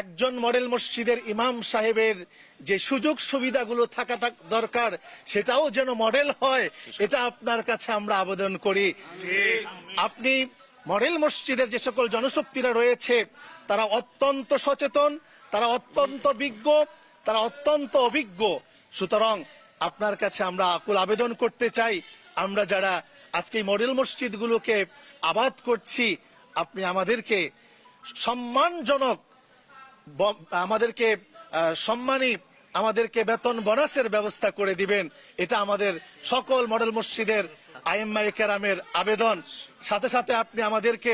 একজন মডেল মসজিদের ইমাম সাহেবের যে সুযোগ সুবিধাগুলো থাকা দরকার, সেটাও যেন মডেল হয়, এটা আপনার কাছে আমরা আবেদন করি। আপনি মডেল মসজিদের যে সকল জনশক্তিরা রয়েছে, তারা অত্যন্ত সচেতন, তারা অত্যন্ত বিজ্ঞ, তারা অত্যন্ত অভিজ্ঞ। সুতরাং আপনার কাছে আমরা আকুল আবেদন করতে চাই। আমরা যারা আজকে মডেল মসজিদগুলোকে আবাদ করছি, আপনি আমাদেরকে সম্মানজনক আমাদেরকে সম্মানী, আমাদেরকে বেতন বোনাসের ব্যবস্থা করে দিবেন। এটা আমাদের সকল মডেল মসজিদের আইএমআই কেরামের আবেদন। সাথে সাথে আপনি আমাদেরকে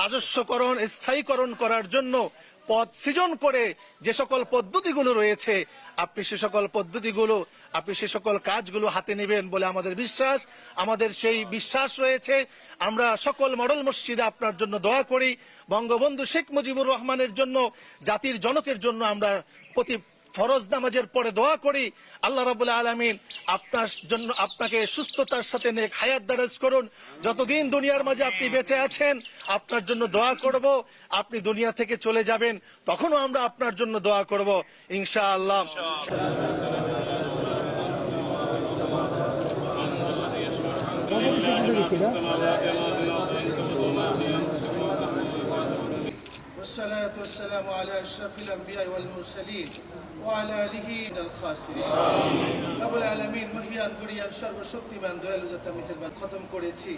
রাজস্বকরণ, স্থায়ীকরণ করার জন্য পদ সৃজন করে যে সকল পদ্ধতিগুলো রয়েছে, আপনি সে সকল পদ্ধতিগুলো, আপনি সে সকল কাজগুলো হাতে নেবেন বলে আমাদের বিশ্বাস। আমাদের সেই বিশ্বাস রয়েছে। আমরা সকল মডেল মসজিদে আপনার জন্য দোয়া করি। বঙ্গবন্ধু শেখ মুজিবুর রহমানের জন্য, জাতির জনকের জন্য আমরা প্রতি ফরজ নামাজের পরে দোয়া করি, আল্লাহ রাবুল আলমিন আপনার জন্য, আপনাকে সুস্থতার সাথে নেক হায়াত দারাজ করুন। যতদিন দুনিয়ার মাঝে আপনি বেঁচে আছেন, আপনার জন্য দোয়া করব। আপনি দুনিয়া থেকে চলে যাবেন, তখনও আমরা আপনার জন্য দোয়া করব ইনশা ইনশাআল্লাহ والصلاة والسلام على أشرف الأنبياء والمرسلين وعلى آله من الخاسرين রাবুল আলামিন মহিয়ান গরিয়ান সর্বশক্তিমান দয়ালু দাতা মেহেরবান খতম করেছি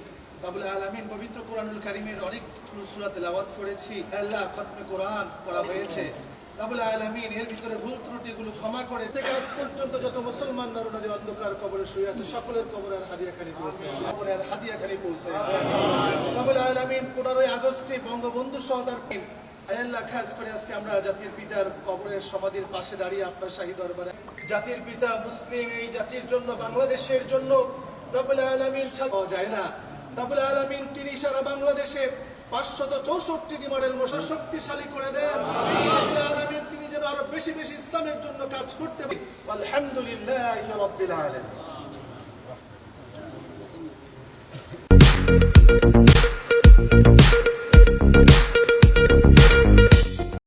রাবুল আলামিন পবিত্র কোরআনুল কারিমের অনেক সূরা তেলাওয়াত করেছি আল্লাহ খতমে কোরআন পড়া হয়েছে রাবুল আলামিন এর ভিতরে ভুল ত্রুটিগুলো ক্ষমা করে থেকে আজ পর্যন্ত যত মুসলমান নরনারী অন্ধকার কবরে শুয়ে আছে সকলের কবরের হাদিয়াখানি পৌঁছে কবরের হাদিয়াখানি পৌঁছে রাবুল আলামিন পনেরোই আগস্টে বঙ্গবন্ধু সহদার আয়াল্লাহ খাস করে আজকে আমরা জাতির পিতার কবরের সমাধির পাশে দাঁড়িয়ে আপনার শাহী দরবারে। জাতির পিতা মুসলিম, এই জাতির জন্য, বাংলাদেশের জন্য রবুল আলমিন পাওয়া যায় না। রবুল আলমিন তিনি সারা বাংলাদেশে পাঁচশত চৌষট্টি মডেল মশা শক্তিশালী করে দেন। রবুল তিনি যেন আরও বেশি বেশি ইসলামের জন্য কাজ করতে পারেন। আলহামদুলিল্লাহ রব্বিল আলামিন।